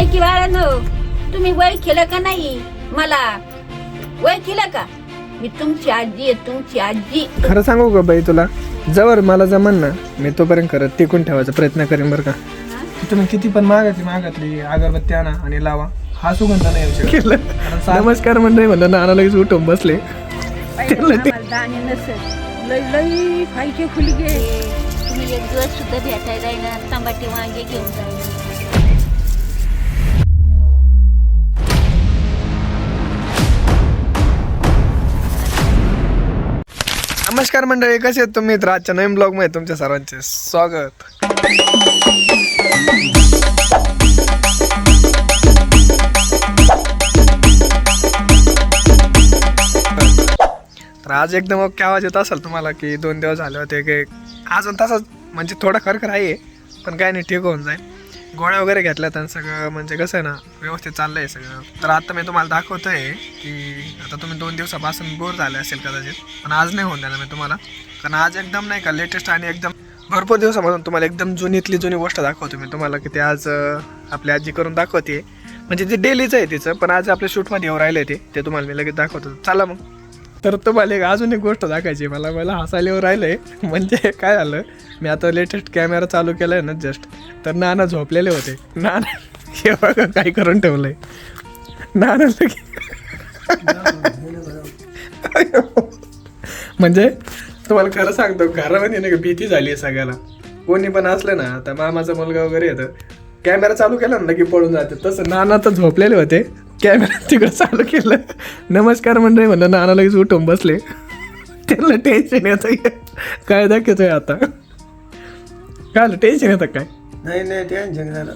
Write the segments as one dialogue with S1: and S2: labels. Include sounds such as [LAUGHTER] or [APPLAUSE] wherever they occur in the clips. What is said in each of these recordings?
S1: एकी बाळानो तुम्ही वय केलं का नाही? मला वय केलं का? मी तुमची आजी आहे तुमची आजी.
S2: खरं सांगू का बाई तुला? जवळ मला जमन ना मी तोपर्यंत खरं टिकून ठेवायचा प्रयत्न करेन बरं का. तुम्ही किती पण मागातली मागातली अगरबत्ती आणा आणि लावा. हा सुगंध नाही येऊ शकत. कारण सा- नमस्कार मंडळी म्हणलं नाना लगेच उठून बसले.
S1: आम्हाला दाणे नसेल. लय लय खायचे फुलगे
S3: तुम्ही एक दिवस सुद्धा भेटायला येणार टमाटे वांगे घेऊन जाणार
S2: नमस्कार मंडळी कसे आहेत तुम्ही? तर आजच्या नवीन ब्लॉगमध्ये तुमच्या सर्वांचे स्वागत. तर आज एकदम ओके आवाज येत असेल तुम्हाला की दोन दिवस झाले होते की अजून तसंच म्हणजे थोडा खरखर आहे पण काय नाही ठीक होऊन जाईल. गोळ्या वगैरे घेतल्यात आणि सगळं म्हणजे कसं आहे ना व्यवस्थित चाललं आहे सगळं. तर आता मी तुम्हाला दाखवतोय की आता तुम्ही दोन दिवसापासून बोर झाले असेल कदाचित पण आज नाही होऊन देणार मी तुम्हाला. कारण आज एकदम नाही का लेटेस्ट आणि एकदम भरपूर दिवसामधून तुम्हाला एकदम जुनीतली जुनी गोष्ट दाखवतो मी तुम्हाला की ते आज आपली आजी करून दाखवते म्हणजे ते डेलीचं आहे तिचं पण आज आपल्या शूटमध्ये येऊ राहिले ते ते तुम्हाला मी लगेच दाखवतो. चला मग. तर तुम्हाला एक अजून एक गोष्ट दाखवायची मला मला हसायला राहिलंय. म्हणजे काय झालं? मी आता लेटेस्ट कॅमेरा चालू केलाय ना जस्ट तर नाना झोपलेले होते. नाना हे बघा काय करून ठेवलंय. नाना लगे म्हणजे तुम्हाला खरं सांगतो घरामध्ये नाही का भीती झाली आहे सगळ्याला. कोणी पण असलं ना आता मामाचा मुलगा वगैरे येतं. कॅमेरा चालू केला ना की पळून जाते. तसं नाना तर झोपलेले होते. कॅमेरा तिकडं चालू केलं. नमस्कार मंडळी म्हणलं नाना लगेच उठून बसले. त्यांना टेन्शन येतं काय दाखवतोय आता? काय टेन्शन येतं काय?
S4: नाही नाही टेन्शन झालं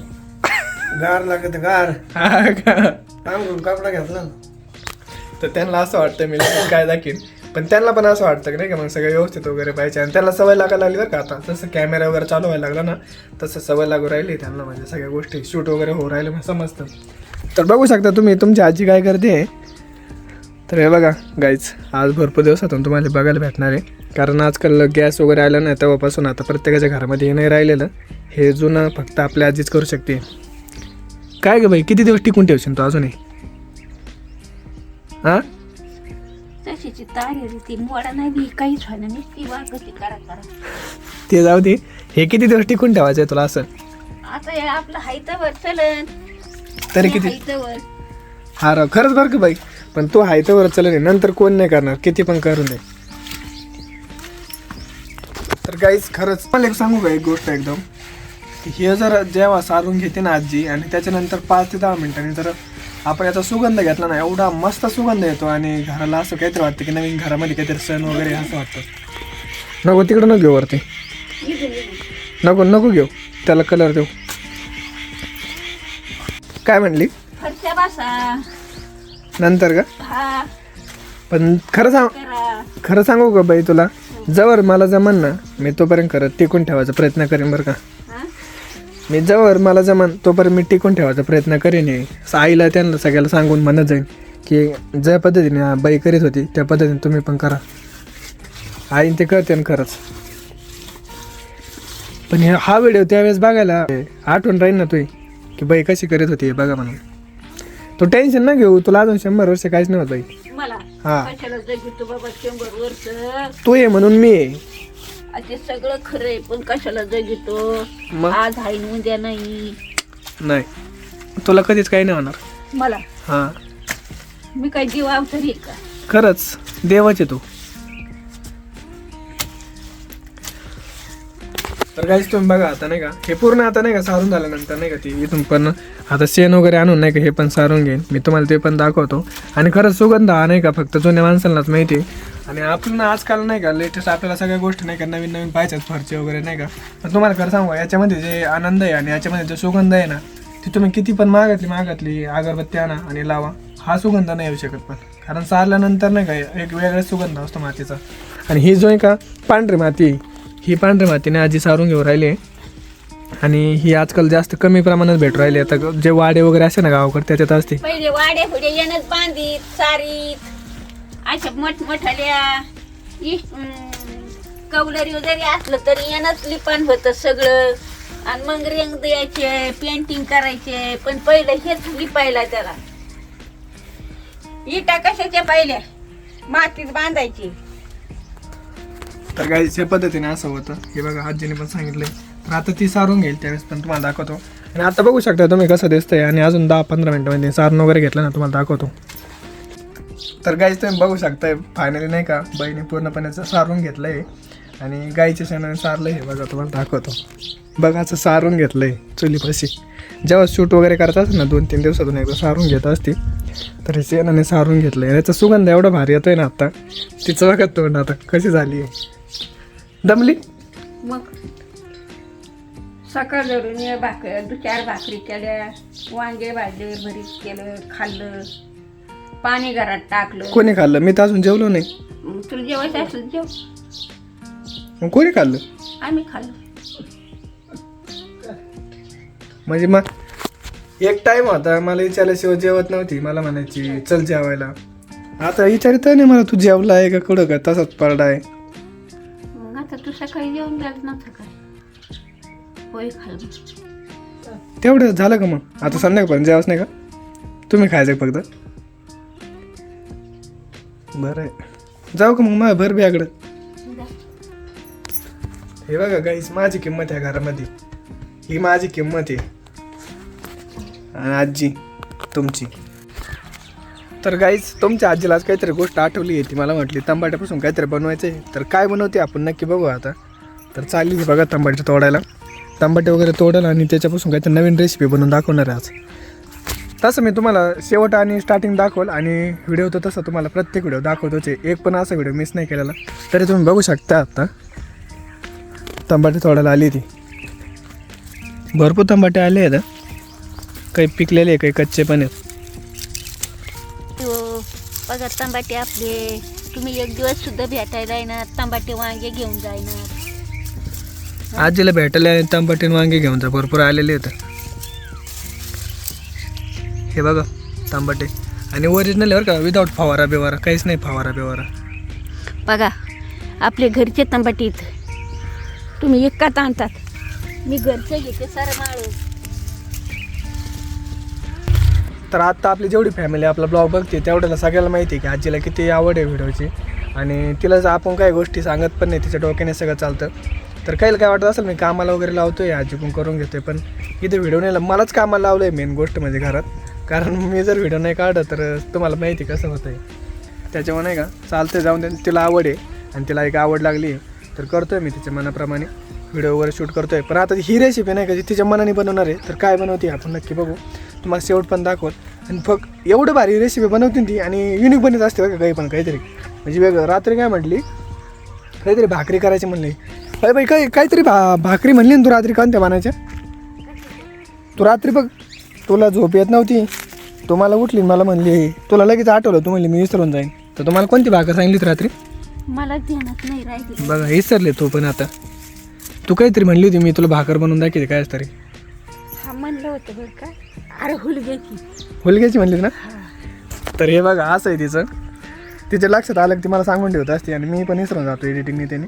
S4: गार लागत गार.
S2: हा का?
S4: अंगून कपडा घेतला ना.
S2: तर त्यांना असं वाटतं मी लगेच काय दाखीन पण त्यांना पण असं वाटतं की नाही का मग सगळं व्यवस्थित वगैरे पाहिजे. आणि त्यांना सवय लागायला लागली बरं का आता. जसं कॅमेरा वगैरे चालू व्हायला लागला ना तसं सवय लागू राहिली त्यांना. म्हणजे सगळ्या गोष्टी शूट वगैरे होऊ राहिले मग समजतं. तर बघू शकता तुम्ही तुमची आजी काय करते? तर हे बघा गाईच आज भरपूर दिवसातून तुम्हाला बघायला भेटणार आहे. कारण आजकाल गॅस वगैरे आला नाही तेव्हापासून आता प्रत्येकाच्या घरामध्ये हे नाही राहिलेलं. हे जुनं फक्त आपल्या आजीच करू शकते. काय ग बाई किती दिवस टिकून ठेवशील तू अजूनही? हां
S3: तशीची तारी ती मोडा नाही बी काहीच व्हायला नाही ती वागती करा करा.
S2: ते जाऊ दे हे किती दिवस टिकून ठेवायचं आहे तुला असं?
S3: आता हे आपलं हायतावर चलन.
S2: तरी किती? हा राव खरंच बरं का बाई? पण तू हाय तर बरं चला नंतर कोण नाही करणार किती पण करून दे. तर काहीच खरंच मला एक सांगू का एक गोष्ट एकदम? की हे जर जेव्हा सारून घेते ना आजी आणि त्याच्यानंतर पाच ते दहा मिनिटांनी जर आपण याचा सुगंध घेतला ना एवढा मस्त सुगंध येतो आणि घराला असं काहीतरी वाटतं की नवीन घरामध्ये काहीतरी सण वगैरे असं वाटतं. नको तिकडं नको घेऊ वरती. नको नको घेऊ. त्याला कलर देऊ. काय म्हणली?
S3: फरच्या
S2: नंतर का?
S3: हा.
S2: पण खरं सांग
S3: करा.
S2: खरं सांगू का बाई तुला? जवळ मला जमन ना मी तोपर्यंत खरं टिकून ठेवायचा प्रयत्न करेन बरं का.
S3: हा?
S2: मी जवळ मला जमन तोपर्यंत मी टिकून ठेवायचा प्रयत्न करेन. हे. आईला त्यांना सगळ्याला सांगून म्हणत जाईन की ज्या पद्धतीने हा बाई करीत होती त्या पद्धतीने तुम्ही पण करा. आईन ते करते ना खरंच. पण हे हा व्हिडिओ त्यावेळेस बघायला आठवण राहील ना तुही की बाई कशी करीत होती हे बघा म्हणून. तू टेन्शन ना घेऊ तुला अजून शंभर वर्ष काहीच नाही होत बाई.
S3: मला
S2: हा.
S3: कशाला जगितो बाबा शंभर वर्ष.
S2: तू ये म्हणून मी आहे
S3: आ, ते सगळं खरंय पण कशाला जगितो
S2: मग?
S3: आज न उद्या नाही.
S2: नाही. तुला कधीच काही नाही होणार.
S3: मला?
S2: हां.
S3: मी काय जीव अवतरी का?
S2: खरंच देवाचे तू. तर काहीच तुम्ही बघा आता नाही का हे पूर्ण आता नाही का सारून झाल्यानंतर नाही का ती इथून पण आता सेन वगैरे आणून नाही का हे पण सारून घेईन. मी तुम्हाला ते पण दाखवतो. आणि खरंच सुगंध हा नाही का फक्त जुन्या माणसांनाच माहिती आहे. आणि आपण आजकाल नाही का लेटेस्ट आपल्याला सगळ्या गोष्टी नाही का नवीन नवीन पाहिजेत फरचे वगैरे नाही का. पण तुम्हाला खरं सांगू याच्यामध्ये जे आनंद आहे आणि याच्यामध्ये जो सुगंध आहे ना ती तुम्ही किती पण मागातली मागातली अगरबत्ती आणा आणि लावा. हा सुगंध नाही येऊ शकत पण. कारण सारल्यानंतर नाही का एक वेगळाच सुगंध असतो मातीचा. आणि ही जो आहे का पांढरी माती ही पांढरी मातीने आजी सारून घेऊन राहिली आणि ही आजकाल जास्त कमी प्रमाणात भेटू राहिली आता जे वाडे वगैरे असे ना गावाकडे त्याच्यात असते.
S3: पहिले वाडे पुढे येणच बांधीत सारीत. अशा मोठमोठ्याल्या कौलरी जरी असलं तरी येणच लिपान होतं सगळं.
S1: आणि मग रंग द्यायचे पेंटिंग करायचे पण पहिलं हेच लिपायला त्याला. इटा कशाच्या पहिल्या? मातीत बांधायची.
S2: तर काय या पद्धतीने असं होतं. हे बघा आजीने पण सांगितलंय. तर आता ती सारून घेईल त्यावेळेस पण तुम्हाला दाखवतो. आणि आता बघू शकता तुम्ही कसं दिसतंय. आणि अजून दहा पंधरा मिनिटामध्ये म्हणजे सारण वगैरे घेतलं ना तुम्हाला दाखवतो. तर गाईच तुम्ही बघू शकताय फायनली नाही का बहिणी पूर्णपणे सारून सारून घेतलंय. आणि गाईच्या शेणाने सारलं हे बघा तुम्हाला दाखवतो. बघा असं सारून घेतलंय चुलीपाशी. जेव्हा शूट वगैरे करत असते ना दोन तीन दिवसातून एकदा सारून घेत असते. तर हे शेणाने सारून घेतलंय. याचा सुगंध एवढा भारी येतोय ना आता. तिचं बघा तोंड आता कशी झाली आहे दमली?
S3: मग सकाळ धरून ये भाकर दु चार भाकरी केल्या वांगे भाजले भरीत केलं खाल्लं पाणी घरात टाकलं.
S2: कोणी खाल्लं? मी तर अजून जेवलो नाही.
S3: मग तुला जेवायचं असेल जेव.
S2: मग कोणी खाल्लं?
S3: आम्ही खाल्लं.
S2: म्हणजे मग एक टाइम होता मला विचारल्याशिवाय जेवत नव्हती. मला म्हणायची चल जेवायला. आता विचारित नाही मला तू जेवला आहे का कुठं का? तसाच पडला आहे
S3: मग आता तू सकाळी जेवण द्यायला नव्हतं काय होय खाल्लं.
S2: तेवढं झालं का मग? आता संध्याकाळपर्यंत जेवाच नाही का? तुम्ही खायचं फक्त? बरं आहे. जाऊ का मग माझ्या भर बियाकडं हे बघा गाईस माझी किंमत आहे घरामध्ये. ही माझी किंमत आहे. आणि आजी तुमची. तर गाईज तुमच्या आजीला आज काहीतरी गोष्ट आठवली आहे ती मला म्हटली तंबाट्यापासून काहीतरी बनवायचं आहे तर काय बनवते आपण नक्की बघू आता. तर चालली बघा तंबाटे तोडायला. तंबाटे वगैरे तोडेल आणि त्याच्यापासून काहीतरी नवीन रेसिपी बनवून दाखवणार आहे आज. तसं मी तुम्हाला शेवट आणि स्टार्टिंग दाखवल आणि व्हिडिओ तर तसं तुम्हाला प्रत्येक व्हिडिओ दाखवतोच आहे. एक पण असा व्हिडिओ मिस नाही केलेला. तरी तुम्ही बघू शकता आता. तंबाटे तोडायला आली ती. भरपूर तंबाटे आले आहेत. काही पिकलेले आहे काही कच्चे पण आहेत.
S3: बघा तंबाटे आपले. तुम्ही एक दिवस सुद्धा भेटायला येणार तंबाटे वांगे घेऊन जायणार.
S2: आजीला भेटायला तंबाटे वांगे घेऊन जा भरपूर आलेले आहेत. हे बघा तांबाटे. आणि ओरिजिनल बरं का विदाऊट फवारा बिवारा काहीच नाही फवारा बिवारा.
S3: बघा आपले घरचे तंबाटे इथं. तुम्ही एकात आणतात. मी घरचे घेते सर माळू
S2: तर आता आपली जेवढी फॅमिली आपला ब्लॉग बघते तेवढ्याला सगळ्याला माहिती आहे की आजीला किती आवड आहे व्हिडिओची आणि तिला जर आपण काही गोष्टी सांगत पण नाही तिच्या डोक्याने सगळं चालतं. तर काही काय वाटत असेल मी कामाला वगैरे लावतोय आजी पण करून घेतोय पण इथे व्हिडिओ नाही मलाच कामाला लावलं आहे मेन गोष्ट म्हणजे घरात. कारण मी जर व्हिडिओ नाही काढत तर तुम्हाला माहिती कसं होतं आहे त्याच्यामुळे नाही का चालतं जाऊन दे. तिला आवड आहे आणि तिला एक आवड लागली आहे. तर करतोय मी तिच्या मनाप्रमाणे. व्हिडिओ वगैरे शूट करतोय. पण आता ही रेसिपी नाही का जी तिच्या मनाने बनवणार आहे तर काय बनवते आपण नक्की बघू. तुम्हाला शेवट पण दाखवत. आणि फक्त एवढं भारी रेसिपी बनवते ती आणि युनिक बनत असते बघा काही पण काहीतरी. म्हणजे वेगळं रात्री काय म्हटली? काहीतरी भाकरी करायची म्हणली. अरे बाई काय काहीतरी भा भाकरी म्हणली ना तू रात्री कोणत्या बनायच्या तू रात्री बघ तुला झोप येत नव्हती. तू मला उठली मला म्हणली तुला लगेच आठवलं तू म्हणली मी विसरून जाईन. तर तुम्हाला कोणती भाकर सांगितली रात्री?
S3: मला ध्यानात नाही राहिली.
S2: बघा विसरले तू पण आता. तू काहीतरी म्हणली होती मी तुला भाकर बनवून दाखवते काय तरी
S3: हा म्हणलं होतं बरं का. अरे हुलग्याची
S2: हुलग्याची म्हणली ना? तर हे बघा असं आहे तिचं. तिच्या लक्षात आलं की ती मला सांगून ठेवत असते आणि मी पण विसरून जातो एडिटिंगने त्याने.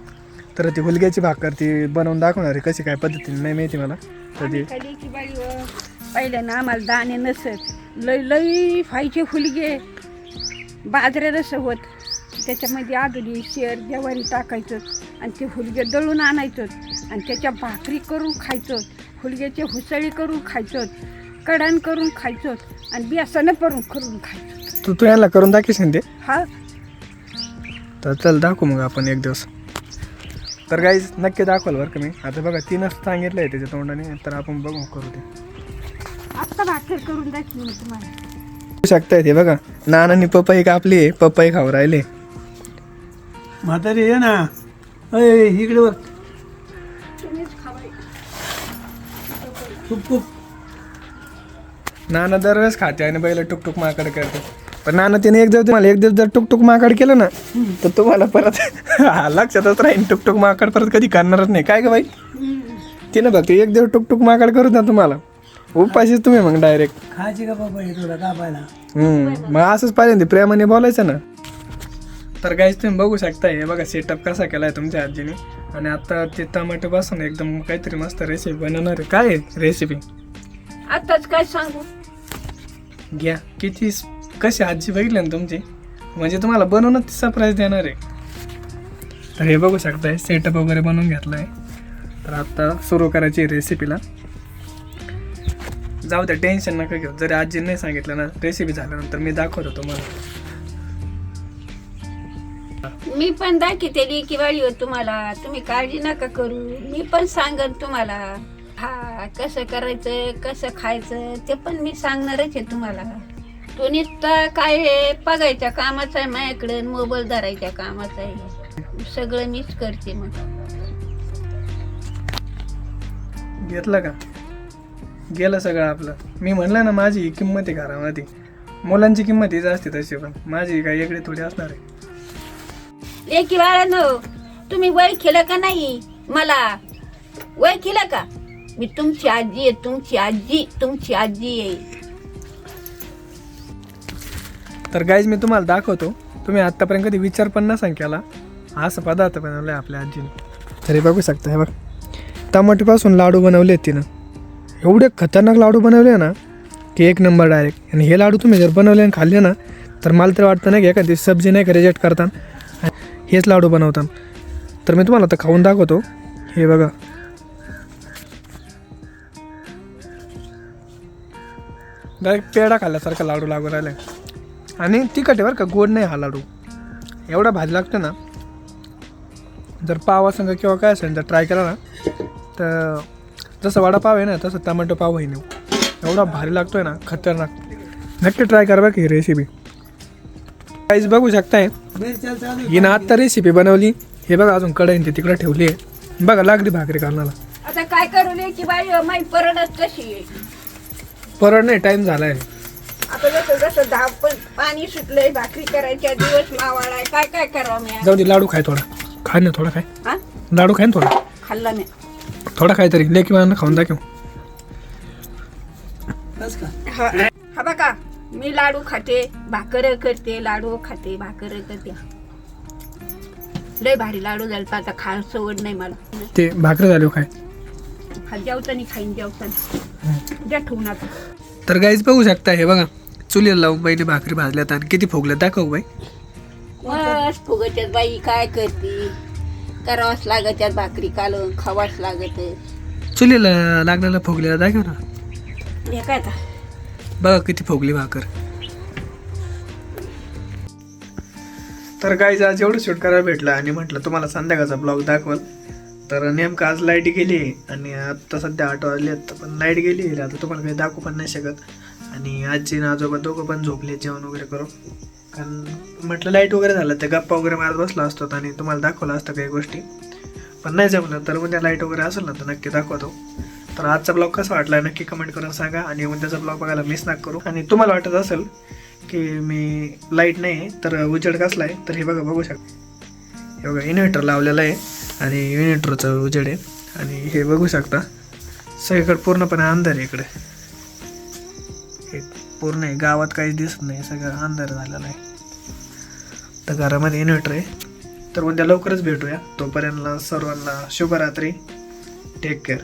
S2: तर ती हुलग्याची भाकर ती बनवून दाखवणार आहे कशी काय पद्धतीने नाही माहिती मला. तर ती
S3: कधीची बाई पहिल्यानं आम्हाला दाणे नसत. लय लई फायचे फुलगे बाजऱ्या रस होत त्याच्यामध्ये आदली शेर ज्वारी टाकायचं आणि ते हुलगे दळून आणायचं आणि त्याच्या भाकरी करून खायचं. हुलग्याची हुसळी करून खायचं. कडाण करून खायचं आणि बेसनं करून करून खायचं
S2: तू तू यांना करून दाखवशील ते.
S3: हा.
S2: तर चल दाखवू मग आपण एक दिवस. तर काहीच नक्की दाखवाल बरं का मी. आता बघा तीनच सांगितलं आहे त्याच्या तोंडाने. तर आपण बघू करू ते.
S3: आत्ता भाकर करून दाखवी मी तुम्हाला.
S2: बघू शकताय ते बघा. नानानी पपई कापली पपई खाऊ राहिले.
S4: म्हातारी ये ना. अय इकडे बघ. खूप खूप.
S2: नाना दरवेळेस खाते आणि बैल टुकटुक माकड करते. पण नाना तिने एक दिवस तुम्हाला एक दिवस जर टुकटुक माकड केलं ना तर तुम्हाला परत हा, [LAUGHS] लक्षातच राहील टुकटुक माकड परत कधी करणारच नाही. काय ग बाई? तिनं बघते एक दिवस टुकटुक माकड करू ना तुम्हाला. उपाशीच तुम्ही मग डायरेक्ट
S4: खायची का बाबा हे तुला कापायला
S2: हम्म. मग असंच पाहिजे ना ते प्रेमाने बोलायचं ना. तर गाईज तुम्ही बघू शकता हे बघा सेटअप कसा केला आहे तुमच्या आजीने. आणि आता ते टमाटोपासून एकदम काहीतरी मस्त रेसिपी बनवणार आहे. काय रेसिपी
S3: आताच काय सांगू?
S2: घ्या. किती कशी आजी बघितली ना तुमची? म्हणजे तुम्हाला बनवून सरप्राईज देणार आहे. तर हे बघू शकताय सेटअप वगैरे बनवून घेतलं आहे तर आता सुरू करायची रेसिपीला जाऊ द्या टेन्शन नका घेऊ. जरी आजी नाही सांगितलं ना रेसिपी झाल्यानंतर मी दाखवतो तुम्हाला.
S3: मी पण दाखवते की वाळी हो तुम्हाला. तुम्ही काळजी नका करू. मी पण सांगन तुम्हाला. हा कसं करायचं कसं खायचं ते पण मी सांगणारच आहे तुम्हाला. तो नुसता काय आहे बघायच्या कामाचा आहे माझ्याकडे मोबाईल धरायच्या कामाचा आहे. सगळं मीच करते मग.
S2: घेतलं का? गेलं सगळं आपलं. मी म्हणलं ना माझी ही किंमत आहे घरामध्ये. मुलांची किंमत हीच असते तशी पण माझी काही वेगळी थोडी असणार आहे.
S3: लेकी बाळांनो तुम्ही वय केलं का नाही? मला. वय केलं का? मी तुमची आजी आहे तुमची आजी तुमची आजी आहे.
S2: तर गाईज मी तुम्हाला दाखवतो. तुम्ही आत्तापर्यंत कधी विचार पण नसाल केला हा असं पदार्थ बनवला आहे आपल्या आजीने. तरी बघू शकता हे बघ. टमाटीपासून लाडू बनवले आहेत तिनं. एवढे खतरनाक लाडू बनवले ना की एक नंबर डायरेक्ट आणि हे लाडू तुम्ही जर बनवले आणि खाल्ले ना तर मला तर वाटतं ना की एखादी सब्जी नाही का रिजेक्ट करता हेच लाडू बनवतात तर मी तुम्हाला आता खाऊन दाखवतो. हे बघा. डायरेक्ट पेढा खाल्ल्यासारखा लाडू लागू राहिला. आणि तिखट आहे बरं का गोड नाही हा लाडू. एवढा भाजी लागतो ना. जर पाव पावासंग किंवा काय असेल जर ट्राय केला ना तर जसं वडापाव आहे ना तसं टमाटो पाव आहे ना एवढा भारी लागतोय ना खतरनाक. नक्की ट्राय करा बघा ही रेसिपी काहीच बघू शकताय हिनं आत्ता रेसिपी बनवली. हे बघा अजून कढईन ते तिकडे ठेवली आहे. बघा लागली भाकरी कारणाला
S3: आता काय करू की बाई माई परडच कशी आहे?
S2: परत नाही टाईम झाला आहे
S3: आता जसं जसं धावपण पाणी सुटलंय भाकरी करायच्या दिवस मावाळाय काय काय करावं मी
S2: जाऊ दे लाडू खाय थोडा. खाय ना थोडा खाय
S3: हा?
S2: लाडू खाय ना थोडा.
S3: खाल्ला मी.
S2: थोडा खाय तरी लेकी मला खाऊन दाखव
S4: बस का?
S3: हा हा बघा मी लाडू खाते भाकर करते लाडू खाते भाकर करते. लय भारी लाडू झाले आता खा सवड नाही मला.
S2: ते भाकरी झाली हो
S3: हा जेवतानी खाईन जेवताना द्या ठेवून आता
S2: तर गाईज बघू शकता हे बघा. चुलीला लावून पहिले भाकरी भाजल्यात आणि किती फुगल्या दाखव बाई.
S3: मस्त फुगत्यात बाई काय करते? करावंच लागत्यात भाकरी कालून खावाच लागत.
S2: चुलीला लागलेला फुगलेला दाखव ना.
S3: हे काय आता?
S2: बघा किती फुगली भाकर. तर गाईज आज एवढं शूट करायला भेटलं आणि म्हटलं तुम्हाला संध्याकाळचा ब्लॉग दाखवल. तर नेमकं आज लाइट गेली आणि आता सध्या आठ वाजले आहेत पण लाइट गेली आता तुम्हाला काही दाखवू पण नाही शकत. आणि आजी आजोबा दोघं पण झोपले जेवण वगैरे करू कारण म्हटलं लाइट वगैरे झालं ते गप्पा वगैरे मारत बसला असतो आणि तुम्हाला दाखवलं असतं काही गोष्टी. पण नाही जमलं तर उद्या लाइट वगैरे असेल ना तर नक्की दाखवतो. तर आजचा ब्लॉग कसा वाटला नक्की कमेंट करून सांगा आणि उद्याचा ब्लॉग बघायला मिस नाक करू. आणि तुम्हाला वाटत असेल की मी लाइट नाही आहे तर उजेड कसला आहे तर हे बघा बघू शकता. हे बघा इन्व्हर्टर लावलेलं आहे. आणि इन्व्हर्टरचं उजेड आहे. आणि हे बघू शकता सगळीकडे पूर्णपणे अंधार आहे इकडे. हे पूर्ण आहे गावात काहीच दिसत नाही सगळं अंधार झालेला आहे. तर घरामध्ये इन्व्हर्टर आहे. तर उद्या लवकरच भेटूया. तोपर्यंत सर्वांना शुभरात्री. Take care